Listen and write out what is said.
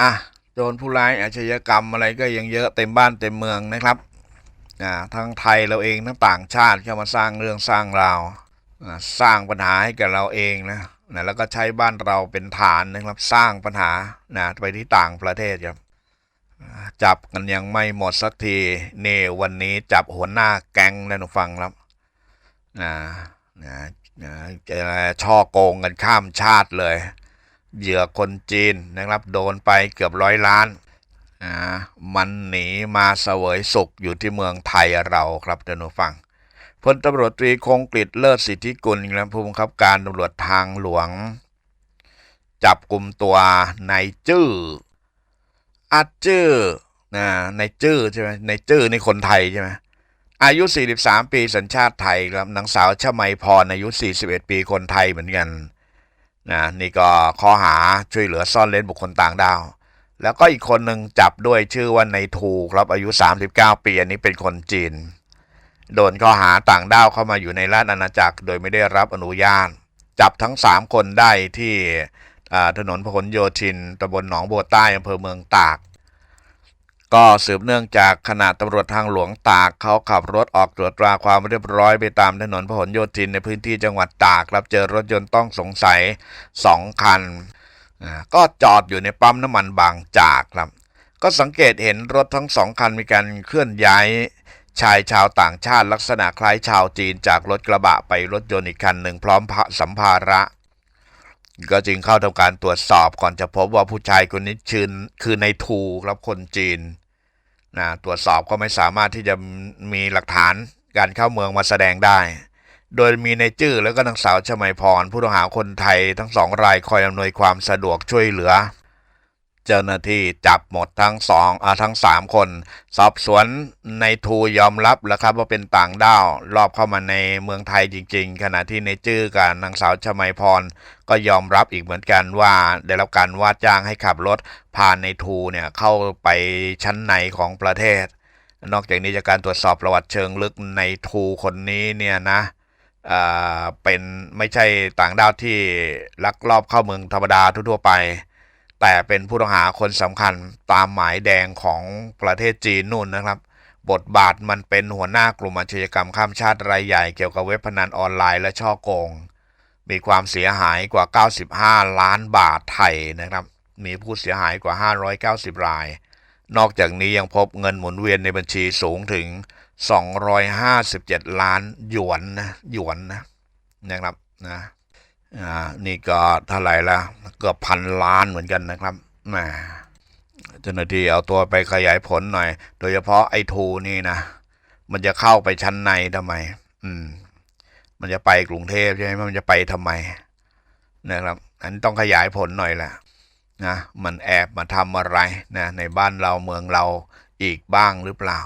อะโจรผู้ร้ายอาชญากรรมอะไรก็ยังเยอะเต็มบ้านเต็มเมืองนะครับอ่าทั้งไทยเราเองทั้งต่างชาติเข้ามาสร้างเรื่องสร้างราวสร้างปัญหาให้กับเราเองนะนะแล้วก็ใช้บ้านเราเป็นฐานนะครับสร้างปัญหานะไปที่ต่างประเทศครับจับกันยังไม่หมดสักทีเนี่วันนี้จับหัวหน้าแก๊งแล้วหนูฟังครับนะนะจะช่อโกงกันข้ามชาติเลย เหยื่อคนจีนนะครับ โดนไปเกือบร้อยล้านอ่ามันหนีมาเสวยสุขอยู่ที่เมืองไทยเราครับท่านผู้ฟังพลตำรวจตรีคงกฤษเลิศสิทธิกุลและผู้บังคับการตำรวจทางหลวง จับกลุ่มตัวนายจื้ออาจื้อนะนายจื้อใช่ไหมนายจื้อนี่คนไทยใช่ไหมอายุ 43 ปีสัญชาติไทยครับนางสาวชมัยพรอายุ 41 ปีคนไทยเหมือนกัน นะนี่ก็ข้อหาช่วยเหลือซ่อนเล้นบุคคลต่างด้าว แล้วก็อีกคนหนึ่งจับด้วยชื่อว่าในทูครับอายุ 39 ปี อันนี้เป็นคนจีน โดนข้อหาต่างด้าวเข้ามาอยู่ในราชอาณาจักร โดยไม่ได้รับอนุญาต จับทั้ง 3 คนได้ที่ถนนพหลโยธินตำบลหนองบัวใต้อำเภอเมืองตาก ก็สืบเนื่องจากขณะตำรวจทางหลวงตากเขาขับรถออกตรวจตราความเรียบร้อยไปตามถนนพหลโยธินในพื้นที่จังหวัดตากครับเจอรถยนต์ต้องสงสัยสองคันอ่าก็จอดอยู่ในปั๊มน้ำมันบางจากครับ ก็สังเกตเห็นรถทั้งสองคันมีการเคลื่อนย้ายชายชาวต่างชาติลักษณะคล้ายชาวจีนจากรถกระบะไปรถยนต์อีกคันหนึ่งพร้อมสัมภาระ ก็จึงเข้าทำการตรวจสอบก่อนจะพบว่าผู้ชายคนนี้ชื่อคือในทูครับคนจีน นะตรวจสอบก็ไม่สามารถที่จะมีหลักฐานการเข้าเมืองมาแสดงได้ โดยมีในจื้อแล้วก็นางสาวชมัยพรผู้ต้องหาคนไทยทั้งสองรายคอยอำนวยความสะดวกช่วยเหลือ เจ้าหน้าที่จับหมดทั้งสองอาทั้งสามคน สอบสวนในทูยอมรับแล้วครับว่าเป็นต่างด้าวรอบเข้ามาในเมืองไทยจริง ๆ ขณะที่ในจื้อกับนางสาวชมัยพร ก็ยอมรับอีกเหมือนกันว่า ได้รับการว่าจ้างให้ขับรถพาในทูเนี่ยเข้าไปชั้นในของประเทศ นอกจากนี้จากการตรวจสอบประวัติเชิงลึกในทูคนนี้เนี่ยนะเอ่อเป็นไม่ใช่ต่างด้าวที่ลักลอบเข้าเมืองธรรมดาทั่วๆไป แต่เป็นผู้ต้องหาคนสำคัญตามหมายแดงของประเทศจีนนู่นนะครับ บทบาทมันเป็นหัวหน้ากลุ่มอาชญากรรมข้ามชาติรายใหญ่เกี่ยวกับเว็บพนันออนไลน์และช่อโกง มีความเสียหายกว่า 95 ล้านบาทไทยนะครับ มีผู้เสียหายกว่า 590 ราย นอกจากนี้ยังพบเงินหมุนเวียนในบัญชีสูงถึง 257 ล้านหยวนนะหยวนนะนะครับนะอ่านี่ก็เท่าไหร่ละ เกือบพันล้านเหมือนกันนะครับแหมเจ้าหน้าที่เอาตัวไปขยายผลหน่อย โดยเฉพาะไอ้ทูนี่นะ มันจะเข้าไปชั้นในทำไม อืม มันจะไปกรุงเทพใช่ไหมมันจะไปทำไมนะครับอันนต้องขยายผลหน่อยแหละนะมันแอบมาทำอะไรนะในบ้านเราเมืองเราอีกบ้างหรือเปล่า